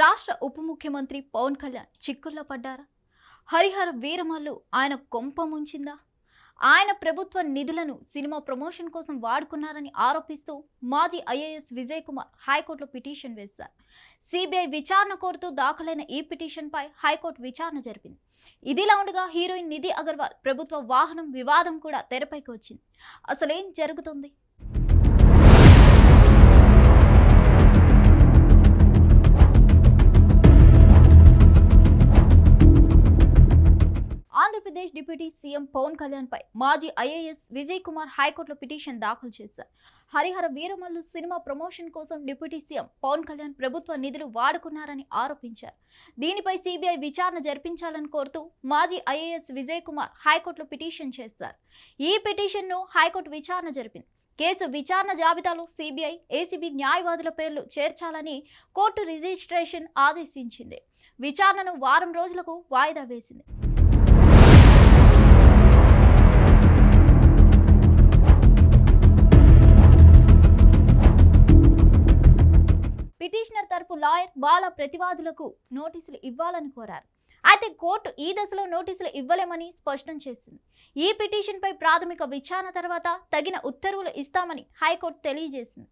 రాష్ట్ర ఉప ముఖ్యమంత్రి పవన్ కళ్యాణ్ చిక్కుల్లో పడ్డారా? హరిహర వీరమల్లు ఆయన కొంప ముంచిందా? ఆయన ప్రభుత్వ నిధులను సినిమా ప్రమోషన్ కోసం వాడుకున్నారని ఆరోపిస్తూ మాజీ ఐఏఎస్ విజయ్ కుమార్ హైకోర్టులో పిటిషన్ వేశారు. సిబిఐ విచారణ కోరుతూ దాఖలైన ఈ పిటిషన్పై హైకోర్టు విచారణ జరిపింది. ఇదిలా ఉండగా హీరోయిన్ నిధి అగర్వాల్ ప్రభుత్వ వాహనం వివాదం కూడా తెరపైకి వచ్చింది. అసలేం జరుగుతుంది? ఆంధ్రప్రదేశ్ డిప్యూటీ సీఎం పవన్ కళ్యాణ్ పై మాజీ ఐఏఎస్ విజయ్ కుమార్ హైకోర్టులో పిటిషన్ దాఖలు చేశారు. హరిహర వీరమల్లు సినిమా ప్రమోషన్ కోసం డిప్యూటీ సీఎం పవన్ కళ్యాణ్ ప్రభుత్వ నిధులు వాడుకున్నారని ఆరోపించారు. దీనిపై సిబిఐ విచారణ జరిపించాలని కోరుతూ మాజీ ఐఏఎస్ విజయ్ కుమార్ హైకోర్టులో పిటిషన్ చేశారు. ఈ పిటిషన్ను హైకోర్టు విచారణ జరిపింది. కేసు విచారణ జాబితాలో సిబిఐ ఏసీబీ న్యాయవాదుల పేర్లు చేర్చాలని కోర్టు రిజిస్ట్రేషన్ ఆదేశించింది. విచారణను వారం రోజులకు వాయిదా వేసింది. వాళ్ళ బాల ప్రతివాదులకు నోటీసులు ఇవ్వాలని కోరారు. అయితే కోర్టు ఈ దశలో నోటీసులు ఇవ్వలేమని స్పష్టం చేసింది. ఈ పిటిషన్పై ప్రాథమిక విచారణ తర్వాత తగిన ఉత్తర్వులు ఇస్తామని హైకోర్టు తెలియజేసింది.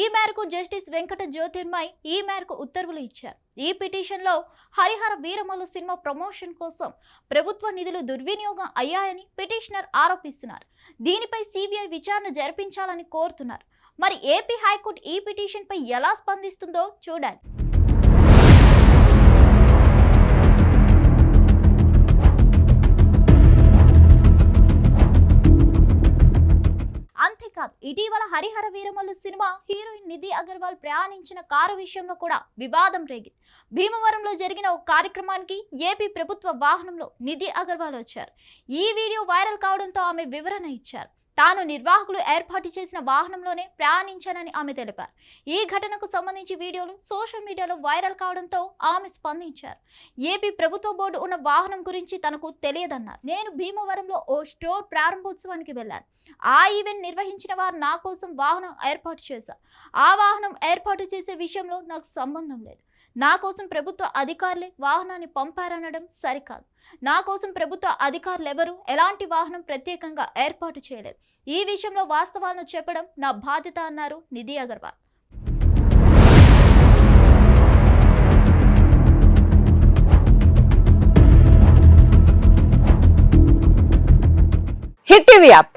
ఈ మేరకు జస్టిస్ వెంకట జ్యోతిర్మయ్ ఈ మేరకు ఉత్తర్వులు ఇచ్చారు. ఈ పిటిషన్లో హరిహర వీరమలు సినిమా ప్రమోషన్ కోసం ప్రభుత్వ నిధులు దుర్వినియోగం అయ్యాయని పిటిషనర్ ఆరోపిస్తున్నారు. దీనిపై సిబిఐ విచారణ జరిపించాలని కోరుతున్నారు. మరి ఏపీ హైకోర్టు ఈ పిటిషన్పై ఎలా స్పందిస్తుందో చూడాలి. ఇటీవల హరిహర వీరమల్లు సినిమా హీరోయిన్ నిధి అగర్వాల్ ప్రయాణించిన కారు విషయంలో కూడా వివాదం రేగింది. భీమవరంలో జరిగిన ఒక కార్యక్రమానికి ఏపీ ప్రభుత్వ వాహనంలో నిధి అగర్వాల్ వచ్చారు. ఈ వీడియో వైరల్ కావడంతో ఆమె వివరణ ఇచ్చారు. తాను నిర్వాహకులు ఏర్పాటు చేసిన వాహనంలోనే ప్రయాణించానని ఆమె తెలిపారు. ఈ ఘటనకు సంబంధించి వీడియోలు సోషల్ మీడియాలో వైరల్ కావడంతో ఆమె స్పందించారు. ఏపీ ప్రభుత్వ బోర్డు ఉన్న వాహనం గురించి తనకు తెలియదన్నారు. నేను భీమవరంలో ఓ స్టోర్ ప్రారంభోత్సవానికి వెళ్ళాను. ఆ ఈవెంట్ నిర్వహించిన వారు నా కోసం వాహనం ఏర్పాటు చేశారు. ఆ వాహనం ఏర్పాటు చేసే విషయంలో నాకు సంబంధం లేదు. నా కోసం ప్రభుత్వ అధికారులే వాహనాన్ని పంపారనడం సరికాదు. నా కోసం ప్రభుత్వ అధికారులు ఎవరు ఎలాంటి వాహనం ప్రత్యేకంగా ఏర్పాటు చేయలేదు. ఈ విషయంలో వాస్తవాలను చెప్పడం నా బాధ్యత అన్నారు Nidhi Agarwal. Hit TV app